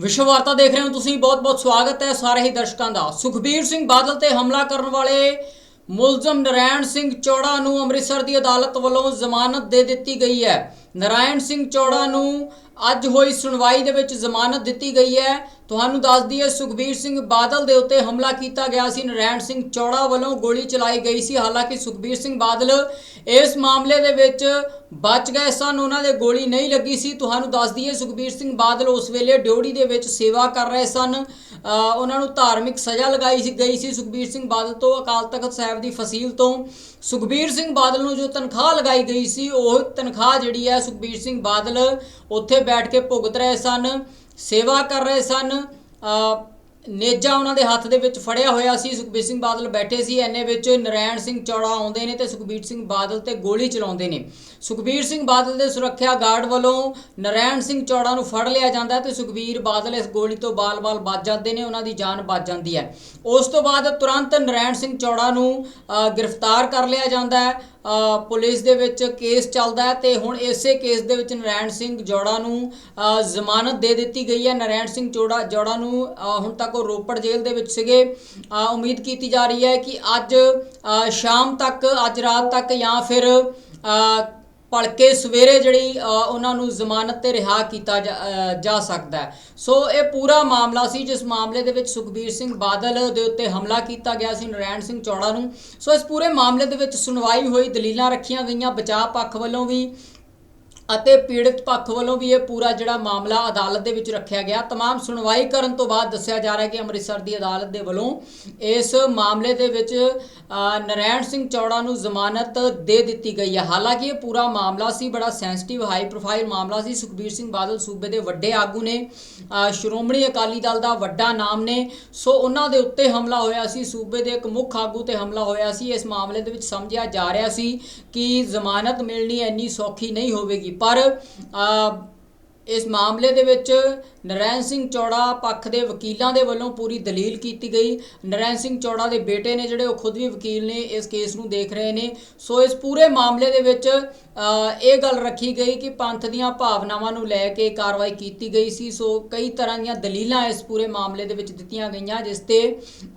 ਵਿਸ਼ਵ ਵਾਰਤਾ ਦੇਖ ਰਹੇ ਹੋ ਤੁਸੀਂ, ਬਹੁਤ-ਬਹੁਤ ਸਵਾਗਤ ਹੈ ਸਾਰੇ ਹੀ ਦਰਸ਼ਕਾਂ ਦਾ। ਸੁਖਬੀਰ ਸਿੰਘ ਬਾਦਲ ਤੇ ਹਮਲਾ ਕਰਨ ਵਾਲੇ ਮੁਲਜ਼ਮ ਨਰਾਇਣ ਸਿੰਘ ਚੌੜਾ ਨੂੰ ਅੰਮ੍ਰਿਤਸਰ ਦੀ ਅਦਾਲਤ ਵੱਲੋਂ ਜ਼ਮਾਨਤ ਦੇ ਦਿੱਤੀ ਗਈ ਹੈ। ਨਰਾਇਣ ਸਿੰਘ ਚੌੜਾ ਨੂੰ ਅੱਜ ਹੋਈ ਸੁਣਵਾਈ ਦੇ ਵਿੱਚ ਜ਼ਮਾਨਤ ਦਿੱਤੀ ਗਈ ਹੈ। ਤੁਹਾਨੂੰ ਦੱਸ ਦਈਏ, ਸੁਖਬੀਰ ਸਿੰਘ ਬਾਦਲ ਦੇ ਉੱਤੇ ਹਮਲਾ ਕੀਤਾ ਗਿਆ ਸੀ। ਨਰਾਇਣ ਸਿੰਘ ਚੌੜਾ ਵੱਲੋਂ ਗੋਲੀ ਚਲਾਈ ਗਈ ਸੀ। ਹਾਲਾਂਕਿ ਸੁਖਬੀਰ ਸਿੰਘ ਬਾਦਲ ਇਸ ਮਾਮਲੇ ਦੇ ਵਿੱਚ ਬਚ ਗਏ ਸਨ, ਉਹਨਾਂ ਦੇ ਗੋਲੀ ਨਹੀਂ ਲੱਗੀ ਸੀ। ਤੁਹਾਨੂੰ ਦੱਸ ਦਈਏ, ਸੁਖਬੀਰ ਸਿੰਘ ਬਾਦਲ ਉਸ ਵੇਲੇ ਡਿਊਟੀ ਦੇ ਵਿੱਚ ਸੇਵਾ ਕਰ ਰਹੇ ਸਨ। ਉਹਨਾਂ ਨੂੰ ਧਾਰਮਿਕ ਸਜ਼ਾ ਲਗਾਈ ਸੀ ਗਈ ਸੀ ਸੁਖਬੀਰ ਸਿੰਘ ਬਾਦਲ ਤੋਂ ਅਕਾਲ ਤਖਤ ਸਾਹਿਬ ਦੀ ਫਸੀਲ ਤੋਂ। ਸੁਖਬੀਰ ਸਿੰਘ ਬਾਦਲ ਨੂੰ ਜੋ ਤਨਖਾਹ ਲਗਾਈ ਗਈ ਸੀ, ਉਹ ਤਨਖਾਹ ਜਿਹੜੀ ਹੈ ਸੁਖਬੀਰ ਸਿੰਘ ਬਾਦਲ ਉੱਥੇ ਬੈਠ ਕੇ ਭੁਗਤ ਰਹੇ ਸਨ, ਸੇਵਾ ਕਰ ਰਹੇ ਸਨ। ਨੇਜਾ ਉਹਨਾਂ ਦੇ ਹੱਥ ਦੇ ਵਿੱਚ ਫੜਿਆ ਹੋਇਆ ਸੀ। ਸੁਖਬੀਰ ਸਿੰਘ ਬਾਦਲ ਬੈਠੇ ਸੀ। ਐਨੇ ਵਿੱਚ ਨਰੈਣ ਸਿੰਘ ਚੌੜਾ ਆਉਂਦੇ ਨੇ ਤੇ ਸੁਖਬੀਰ ਸਿੰਘ ਬਾਦਲ ਤੇ ਗੋਲੀ ਚਲਾਉਂਦੇ ਨੇ। ਸੁਖਬੀਰ ਸਿੰਘ ਬਾਦਲ ਦੇ ਸੁਰੱਖਿਆ ਗਾਰਡ ਵੱਲੋਂ ਨਰੈਣ ਸਿੰਘ ਚੌੜਾ ਨੂੰ ਫੜ ਲਿਆ ਜਾਂਦਾ ਹੈ ਤੇ ਸੁਖਬੀਰ ਬਾਦਲ ਇਸ ਗੋਲੀ ਤੋਂ ਬਾਲ-ਬਾਲ ਬਚ ਜਾਂਦੇ ਨੇ। ਉਹਨਾਂ ਦੀ ਜਾਨ ਬਚ ਜਾਂਦੀ ਹੈ। ਉਸ ਤੋਂ ਬਾਅਦ ਤੁਰੰਤ ਨਰੈਣ ਸਿੰਘ ਚੌੜਾ ਨੂੰ ਗ੍ਰਿਫਤਾਰ ਕਰ ਲਿਆ ਜਾਂਦਾ ਹੈ। ਪੁਲਿਸ ਦੇ ਵਿੱਚ ਕੇਸ ਚੱਲਦਾ ਹੈ ਤੇ ਹੁਣ ਇਸੇ ਕੇਸ ਦੇ ਵਿੱਚ ਨਰੈਣ ਸਿੰਘ ਜੋੜਾ ਨੂੰ ਜ਼ਮਾਨਤ ਦੇ ਦਿੱਤੀ ਗਈ ਹੈ। ਨਰੈਣ ਸਿੰਘ ਜੋੜਾ ਜੋੜਾ ਨੂੰ ਹੁਣ ਤੱਕ ਉਹ ਰੋਪੜ ਜੇਲ੍ਹ ਦੇ ਵਿੱਚ ਸੀਗੇ। ਉਮੀਦ ਕੀਤੀ ਜਾ ਰਹੀ ਹੈ ਕਿ ਅੱਜ ਸ਼ਾਮ ਤੱਕ, ਅੱਜ ਰਾਤ ਤੱਕ ਜਾਂ ਫਿਰ ਭਲਕੇ ਸਵੇਰੇ ਜਿਹੜੀ ਅ, ਉਹਨਾਂ ਨੂੰ ਜ਼ਮਾਨਤ ਤੇ ਰਿਹਾ ਕੀਤਾ ਜਾ- ਅ, ਜਾ ਸਕਦਾ ਹੈ ਸੋ ਇਹ ਪੂਰਾ ਮਾਮਲਾ ਸੀ ਜਿਸ ਮਾਮਲੇ ਦੇ ਵਿੱਚ ਸੁਖਬੀਰ ਸਿੰਘ ਬਾਦਲ ਦੇ ਉੱਤੇ ਹਮਲਾ ਕੀਤਾ ਗਿਆ ਸੀ ਨਰੈਣ ਸਿੰਘ ਚੌੜਾ ਨੂੰ ਸੋ ਇਸ ਪੂਰੇ ਮਾਮਲੇ ਦੇ ਵਿੱਚ ਸੁਣਵਾਈ ਹੋਈ ਦਲੀਲਾਂ ਰੱਖੀਆਂ ਗਈਆਂ ਬਚਾਅ ਪੱਖ ਵੱਲੋਂ ਵੀ ਅਤੇ ਪੀੜਤ ਪੱਖ ਵੱਲੋਂ ਵੀ ਇਹ ਪੂਰਾ ਜਿਹੜਾ ਮਾਮਲਾ ਅਦਾਲਤ ਦੇ ਵਿੱਚ ਰੱਖਿਆ ਗਿਆ तमाम ਸੁਣਵਾਈ ਕਰਨ ਤੋਂ ਬਾਅਦ ਦੱਸਿਆ ਜਾ ਰਿਹਾ ਹੈ ਕਿ ਅੰਮ੍ਰਿਤਸਰ ਦੀ ਅਦਾਲਤ ਦੇ ਵੱਲੋਂ ਇਸ ਮਾਮਲੇ ਦੇ ਵਿੱਚ ਅ, ਨਰੈਣ ਸਿੰਘ ਚੌੜਾ ਨੂੰ ਜ਼ਮਾਨਤ ਦੇ ਦਿੱਤੀ ਗਈ ਹੈ। ਹਾਲਾਂਕਿ ਇਹ ਪੂਰਾ ਮਾਮਲਾ ਸੀ, ਬੜਾ ਸੈਂਸਿਟਿਵ ਹਾਈ ਪ੍ਰੋਫਾਈਲ ਮਾਮਲਾ ਸੀ। ਸੁਖਬੀਰ ਸਿੰਘ ਬਾਦਲ ਸੂਬੇ ਦੇ ਵੱਡੇ ਆਗੂ ਨੇ ਸ਼੍ਰੋਮਣੀ ਅਕਾਲੀ ਦਲ ਦਾ ਵੱਡਾ ਨਾਮ ਨੇ। ਸੋ ਉਹਨਾਂ ਦੇ ਉੱਤੇ ਹਮਲਾ ਹੋਇਆ ਸੀ, ਸੂਬੇ ਦੇ ਇੱਕ ਮੁੱਖ ਆਗੂ ਤੇ ਹਮਲਾ ਹੋਇਆ ਸੀ। ਇਸ ਮਾਮਲੇ ਦੇ ਵਿੱਚ ਸਮਝਿਆ ਜਾ ਰਿਹਾ ਸੀ ਕਿ ਜ਼ਮਾਨਤ ਮਿਲਣੀ ਇੰਨੀ ਸੌਖੀ ਨਹੀਂ ਹੋਵੇਗੀ। ਪਰ ਇਸ ਮਾਮਲੇ ਦੇ ਵਿੱਚ ਨਰੈਣ ਸਿੰਘ ਚੌੜਾ ਪੱਖ ਦੇ ਵਕੀਲਾਂ ਦੇ ਵੱਲੋਂ ਪੂਰੀ ਦਲੀਲ ਕੀਤੀ ਗਈ। ਨਰੈਣ ਸਿੰਘ ਚੌੜਾ ਦੇ ਬੇਟੇ ਨੇ ਜਿਹੜੇ ਉਹ ਖੁਦ ਵੀ ਵਕੀਲ ਨੇ, ਇਸ ਕੇਸ ਨੂੰ ਦੇਖ ਰਹੇ ਨੇ। ਸੋ ਇਸ ਪੂਰੇ ਮਾਮਲੇ ਦੇ ਵਿੱਚ ਇਹ ਗੱਲ ਰੱਖੀ ਗਈ ਕਿ ਪੰਥ ਦੀਆਂ ਭਾਵਨਾਵਾਂ ਨੂੰ ਲੈ ਕੇ ਕਾਰਵਾਈ ਕੀਤੀ ਗਈ ਸੀ। ਸੋ ਕਈ ਤਰ੍ਹਾਂ ਦੀਆਂ ਦਲੀਲਾਂ ਇਸ ਪੂਰੇ ਮਾਮਲੇ ਦੇ ਵਿੱਚ ਦਿੱਤੀਆਂ ਗਈਆਂ, ਜਿਸ ਤੇ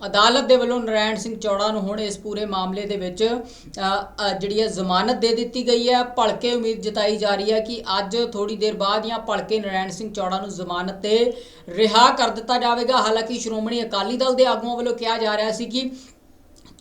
ਅਦਾਲਤ ਦੇ ਵੱਲੋਂ ਨਰੈਣ ਸਿੰਘ ਚੌੜਾ ਨੂੰ ਹੁਣ ਇਸ ਪੂਰੇ ਮਾਮਲੇ ਦੇ ਵਿੱਚ ਜਿਹੜੀ ਹੈ ਜ਼ਮਾਨਤ ਦੇ ਦਿੱਤੀ ਗਈ ਹੈ। ਭਲਕੇ ਉਮੀਦ ਜਤਾਈ ਜਾ ਰਹੀ ਹੈ ਕਿ ਅੱਜ ਥੋੜੀ ਦੇਰ ਬਾਅਦ ਜਾਂ ਕੇ ਨਰੈਣ ਸਿੰਘ ਚੌੜਾ ਨੂੰ ਜ਼ਮਾਨਤ ਤੇ ਰਿਹਾ ਕਰ ਦਿੱਤਾ ਜਾਵੇਗਾ। ਹਾਲਾਂਕਿ ਸ਼੍ਰੋਮਣੀ ਅਕਾਲੀ ਦਲ ਦੇ ਆਗੂਆਂ ਵੱਲੋਂ ਕਿਹਾ ਜਾ ਰਿਹਾ ਸੀ ਕਿ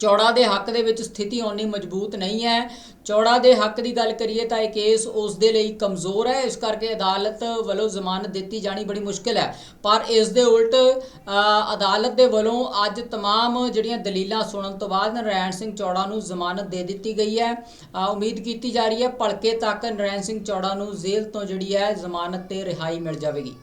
ਚੌੜਾ ਦੇ ਹੱਕ ਦੇ ਵਿੱਚ ਸਥਿਤੀ ਓਨੀ ਮਜ਼ਬੂਤ ਨਹੀਂ ਹੈ ਚੌੜਾ ਦੇ ਹੱਕ ਦੀ ਗੱਲ ਕਰੀਏ ਤਾਂ ਇਹ ਕੇਸ ਉਸ ਦੇ ਲਈ ਕਮਜ਼ੋਰ ਹੈ ਇਸ ਕਰਕੇ ਅਦਾਲਤ ਵੱਲੋਂ ਜ਼ਮਾਨਤ ਦਿੱਤੀ ਜਾਣੀ ਬੜੀ ਮੁਸ਼ਕਿਲ ਹੈ ਪਰ ਇਸ ਦੇ ਉਲਟ ਅ, ਅਦਾਲਤ ਦੇ ਵੱਲੋਂ ਅੱਜ तमाम ਜਿਹੜੀਆਂ ਦਲੀਲਾਂ ਸੁਣਨ ਤੋਂ ਬਾਅਦ ਨਰੈਣ ਸਿੰਘ ਚੌੜਾ ਨੂੰ ਜ਼ਮਾਨਤ ਦੇ ਦਿੱਤੀ ਗਈ ਹੈ ਅ, ਉਮੀਦ ਕੀਤੀ ਜਾ ਰਹੀ ਹੈ ਭਲਕੇ ਤੱਕ ਨਰੈਣ ਸਿੰਘ ਚੌੜਾ ਨੂੰ ਜੇਲ੍ਹ ਤੋਂ ਜਿਹੜੀ ਹੈ ਜ਼ਮਾਨਤ ਤੇ ਰਿਹਾਈ ਮਿਲ ਜਾਵੇਗੀ